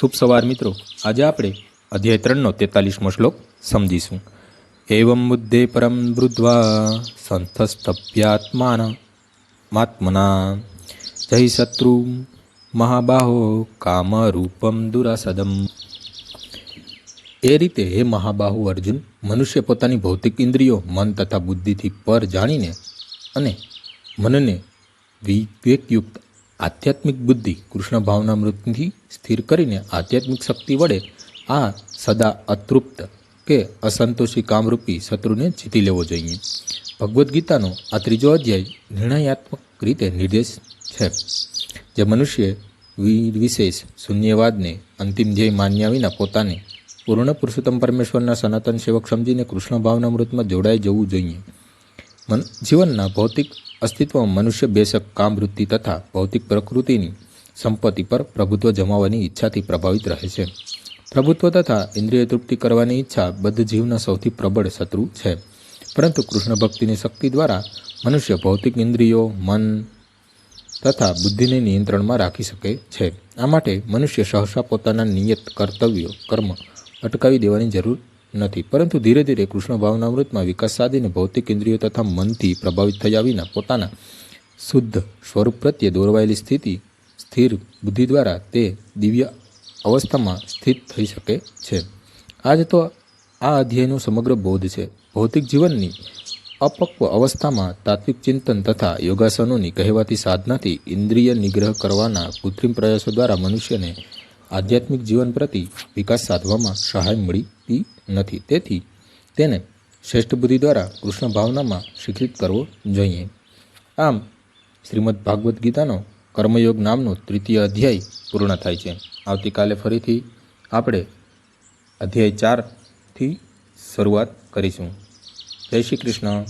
શુભ સવાર મિત્રો. આજે આપણે અધ્યાય ત્રણનો તેતાલીસમો શ્લોક સમજીશું. એવમ બુદ્ધે પરમ વૃદ્ધ્વા સંસ્થસ્થપ્યાત્માન માત્મના. જય શત્રુ મહાબાહો કામરૂપમ દુરાસદમ. એ રીતે હે મહાબાહુ અર્જુન, મનુષ્ય પોતાની ભૌતિક ઇન્દ્રિયો, મન તથા બુદ્ધિથી પર જાણીને અને મનને વિવેકયુક્ત આધ્યાત્મિક બુદ્ધિ કૃષ્ણ ભાવના મૃતથી સ્થિર કરીને આધ્યાત્મિક શક્તિ વડે આ સદા અતૃપ્ત કે અસંતોષી કામરૂપી શત્રુને જીતી લેવો જોઈએ. ભગવદ્ ગીતાનો આ ત્રીજો અધ્યાય નિર્ણયાત્મક રીતે નિર્દેશ છે, જે મનુષ્ય વિ- વિશેષ શૂન્યવાદને અંતિમ ધ્યેય માન્યા વિના પોતાને પૂર્ણ પુરુષોત્તમ પરમેશ્વરના સનાતન સેવક સમજીને કૃષ્ણ ભાવના મૃતમાં જોડાઈ જવું જોઈએ. મન જીવનના ભૌતિક અસ્તિત્વમાં મનુષ્ય બેશક કામ વૃત્તિ તથા ભૌતિક પ્રકૃતિની સંપત્તિ પર પ્રભુત્વ જમાવવાની ઈચ્છાથી પ્રભાવિત રહે છે. પ્રભુત્વ તથા ઇન્દ્રિય તૃપ્તિ કરવાની ઈચ્છા બદ્ધ જીવના સૌથી પ્રબળ શત્રુ છે. પરંતુ કૃષ્ણ ભક્તિની શક્તિ દ્વારા મનુષ્ય ભૌતિક ઇન્દ્રિયો, મન તથા બુદ્ધિને નિયંત્રણમાં રાખી શકે છે. આ માટે મનુષ્ય સહસા પોતાના નિયત કર્તવ્યો, કર્મ અટકાવી દેવાની જરૂર નથી. પરંતુ ધીરે ધીરે કૃષ્ણ ભાવના અમૃતમાં વિકાસ સાધીને ભૌતિક ઇન્દ્રિયો તથા મનથી પ્રભાવિત થયા વિના પોતાના શુદ્ધ સ્વરૂપ પ્રત્યે દોરવાયેલી સ્થિતિ, સ્થિર બુદ્ધિ દ્વારા તે દિવ્ય અવસ્થામાં સ્થિત થઈ શકે છે. આજ તો આ અધ્યાયનો સમગ્ર બોધ છે. ભૌતિક જીવનની અપક્વ અવસ્થામાં તાત્વિક ચિંતન તથા યોગાસનોની કહેવાતી સાધનાથી ઇન્દ્રિય નિગ્રહ કરવાના કૃત્રિમ પ્રયાસો દ્વારા મનુષ્યને આધ્યાત્મિક જીવન પ્રતિ વિકાસ સાધવામાં સહાય મળતી નથી. તેથી તેને શ્રેષ્ઠ બુદ્ધિ દ્વારા કૃષ્ણ ભાવનામાં શિક્ષિત કરવો જોઈએ. આમ, શ્રીમદ ભાગવદ્ ગીતાનો કર્મયોગ નામનો તૃતીય અધ્યાય પૂર્ણ થાય છે. આવતીકાલે ફરીથી આપણે અધ્યાય ચારથી શરૂઆત કરીશું. જય શ્રી કૃષ્ણ.